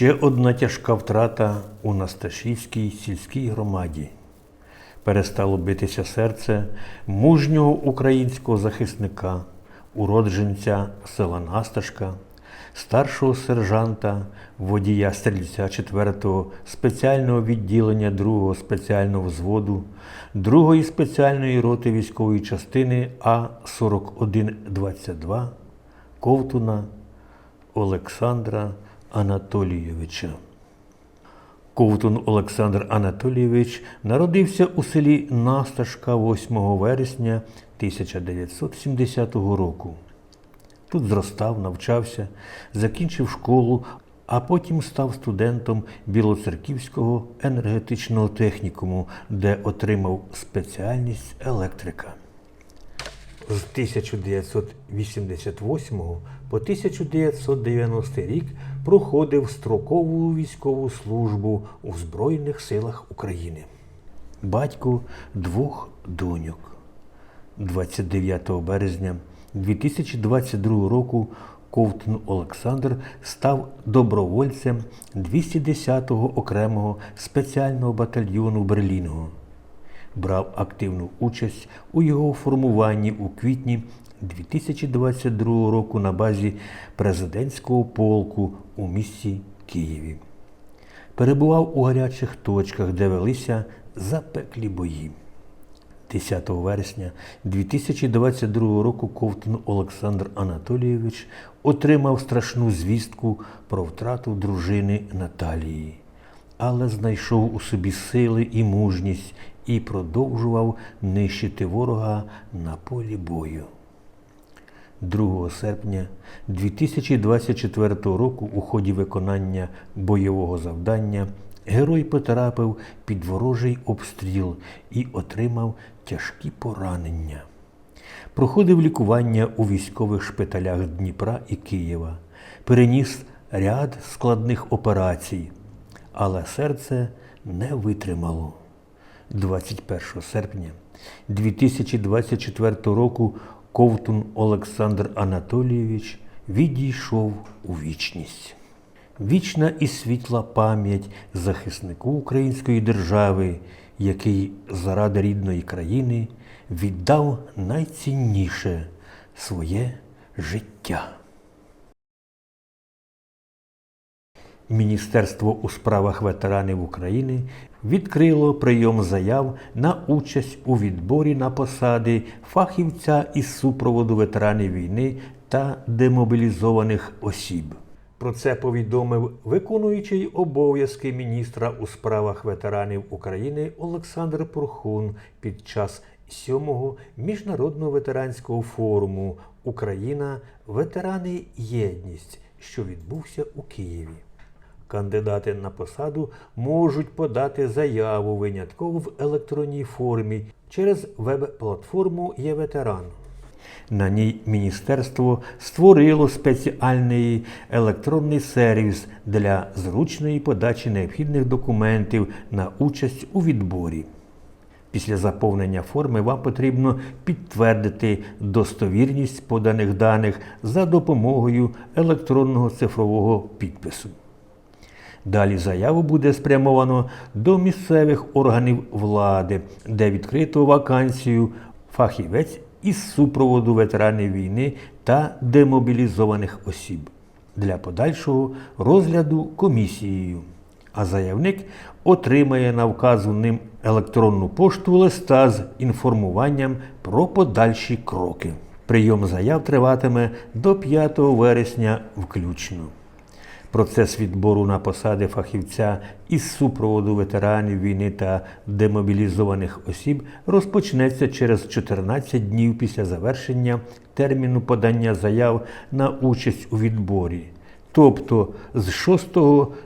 Ще одна тяжка втрата у Насташівській сільській громаді. Перестало битися серце мужнього українського захисника, уродженця села Насташка, старшого сержанта, водія стрільця 4-го спеціального відділення 2-го спеціального взводу, 2-ї спеціальної роти військової частини А4122 Ковтуна Олександра Анатолійовича. Ковтун Олександр Анатолійович народився у селі Насташка 8 вересня 1970 року. Тут зростав, навчався, закінчив школу, а потім став студентом Білоцерківського енергетичного технікуму, де отримав спеціальність електрика. З 1988 по 1990 рік проходив строкову військову службу у Збройних силах України. Батько двох доньок. 29 березня 2022 року Ковтун Олександр став добровольцем 210-го окремого спеціального батальйону Берлінгу брав активну участь у його формуванні у квітні 2022 року на базі президентського полку у місті Києві. Перебував у гарячих точках, де велися запеклі бої. 10 вересня 2022 року Ковтун Олександр Анатолійович отримав страшну звістку про втрату дружини Наталії, але знайшов у собі сили і мужність і продовжував нищити ворога на полі бою. 2 серпня 2024 року у ході виконання бойового завдання герой потрапив під ворожий обстріл і отримав тяжкі поранення. Проходив лікування у військових шпиталях Дніпра і Києва, переніс ряд складних операцій, але серце не витримало. 21 серпня 2024 року Ковтун Олександр Анатолійович відійшов у вічність. Вічна і світла пам'ять захиснику української держави, який заради рідної країни віддав найцінніше своє життя. Міністерство у справах ветеранів України відкрило прийом заяв на участь у відборі на посади фахівця із супроводу ветеранів війни та демобілізованих осіб. Про це повідомив виконуючий обов'язки міністра у справах ветеранів України Олександр Порхун під час сьомого міжнародного ветеранського форуму Україна Ветерани Єдність, що відбувся у Києві. Кандидати на посаду можуть подати заяву винятково в електронній формі через веб-платформу «Є-ветеран». На ній міністерство створило спеціальний електронний сервіс для зручної подачі необхідних документів на участь у відборі. Після заповнення форми вам потрібно підтвердити достовірність поданих даних за допомогою електронного цифрового підпису. Далі заяву буде спрямовано до місцевих органів влади, де відкрито вакансію фахівець із супроводу ветеранів війни та демобілізованих осіб для подальшого розгляду комісією. А заявник отримає на вказу ним електронну пошту листа з інформуванням про подальші кроки. Прийом заяв триватиме до 5 вересня включно. Процес відбору на посади фахівця із супроводу ветеранів війни та демобілізованих осіб розпочнеться через 14 днів після завершення терміну подання заяв на участь у відборі, тобто з 6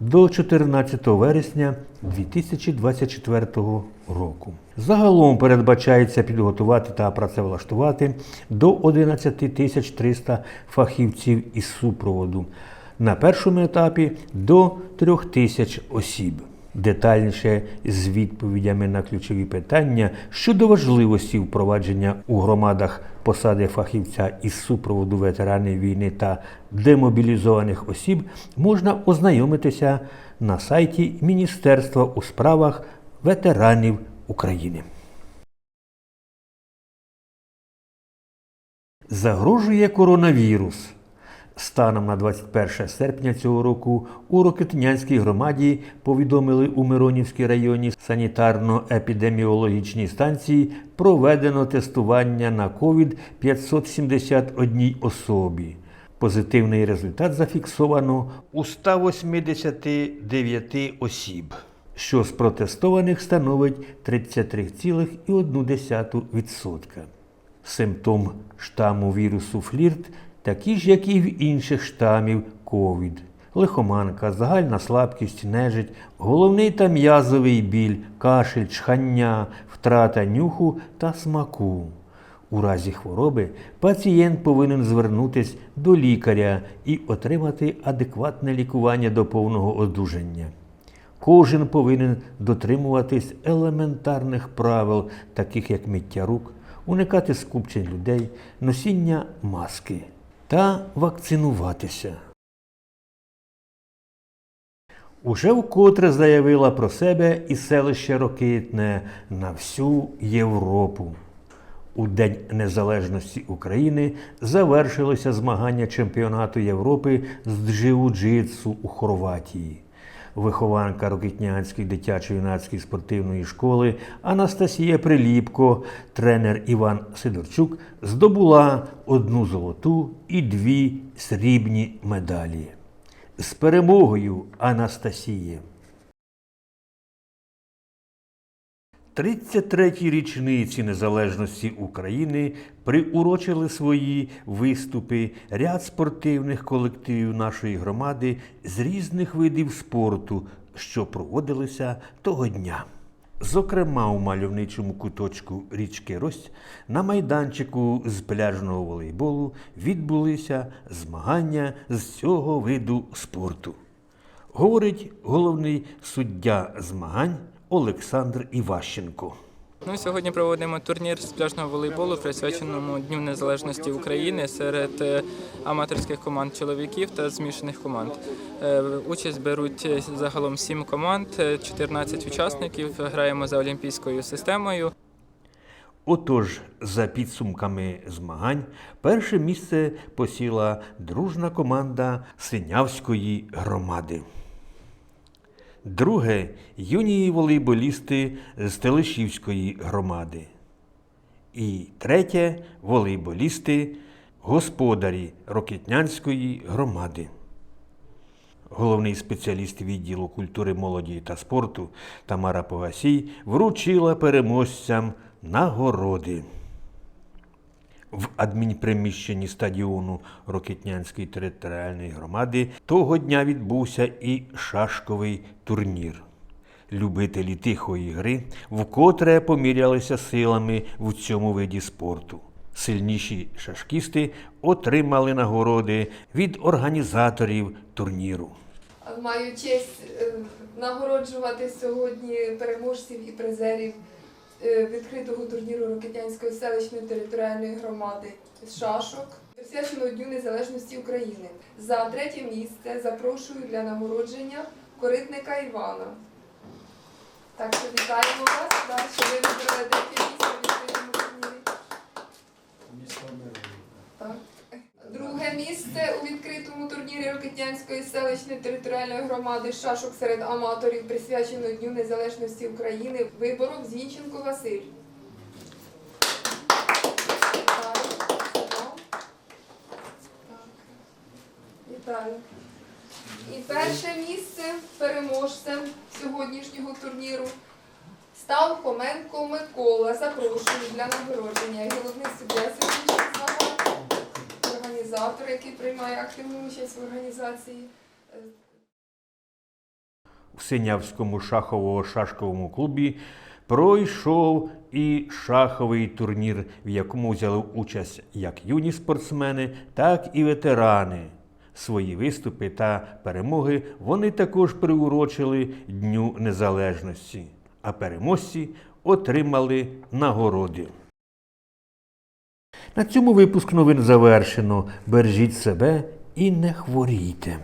до 14 вересня 2024 року. Загалом передбачається підготувати та працевлаштувати до 11 тисяч 300 фахівців із супроводу на першому етапі до трьох тисяч осіб. детальніше з відповідями на ключові питання щодо важливості впровадження у громадах посади фахівця із супроводу ветеранів війни та демобілізованих осіб можна ознайомитися на сайті Міністерства у справах ветеранів України. Загрожує коронавірус. Станом на 21 серпня цього року у Рокетнянській громаді повідомили у Миронівській районі санітарно-епідеміологічній станції проведено тестування на ковід 571 особі. Позитивний результат зафіксовано у 189 осіб, що з протестованих становить 33,1%. Симптом штаму вірусу флірт такі ж, як і в інших штамів ковід. Лихоманка, загальна слабкість, нежить, головний та м'язовий біль, кашель, чхання, втрата нюху та смаку. У разі хвороби пацієнт повинен звернутися до лікаря і отримати адекватне лікування до повного одужання. Кожен повинен дотримуватись елементарних правил, таких як миття рук, уникати скупчень людей, носіння маски та вакцинуватися. Уже вкотре заявила про себе і селище Рокитне на всю Європу. У День Незалежності України завершилося змагання чемпіонату Європи з джиу-джитсу у Хорватії. Вихованка Рокитнянської дитячо-юнацької спортивної школи Анастасія Приліпко, тренер Іван Сидорчук здобула одну золоту і дві срібні медалі. З перемогою Анастасії! 33-й річниці незалежності України приурочили свої виступи ряд спортивних колективів нашої громади з різних видів спорту, що проводилися того дня. Зокрема, у мальовничому куточку річки Рось на майданчику з пляжного волейболу відбулися змагання з цього виду спорту. Говорить головний суддя змагань Олександр Іващенко. Ну, сьогодні проводимо турнір з пляжного волейболу, присвяченому Дню Незалежності України серед е, аматорських команд чоловіків та змішаних команд. Е, Участь беруть е, загалом 7 команд, е, 14 учасників. Граємо за олімпійською системою. Отож, за підсумками змагань, перше місце посіла дружна команда Синявської громади. Друге юні волейболісти з Телешівської громади. І третє волейболісти господарі Рокетнянської громади. Головний спеціаліст відділу культури, молоді та спорту Тамара Погасій вручила переможцям нагороди. В адмінприміщенні стадіону Рокетнянської територіальної громади того дня відбувся і шашковий турнір. Любителі тихої гри вкотре помірялися силами в цьому виді спорту. Сильніші шашкісти отримали нагороди від організаторів турніру. Маю честь е, нагороджувати сьогодні переможців і призерів відкритого турніру Рокетянської селищної територіальної громади з шашок, присвяченого Дню Незалежності України. За третє місце запрошую для нагородження коритника Івана. Так що вітаємо вас, да, що ви вибрали третє місце в відкритому турнірі. Так. Друге місце у відкритому турнірі Рокетнянської селищної територіальної громади шашок серед аматорів, присвяченого Дню Незалежності України, виборов Зінченко Василь. Вітаю. І перше місце переможцем сьогоднішнього турніру став Хоменко Микола. Запрошую для нагородження. Головний суддя організатор, який приймає активну участь в організації. В Синявському шахово-шашковому клубі пройшов і шаховий турнір, в якому взяли участь як юні спортсмени, так і ветерани. Свої виступи та перемоги вони також приурочили Дню Незалежності, а переможці отримали нагороди. На цьому випуск новин завершено. Бережіть себе і не хворійте.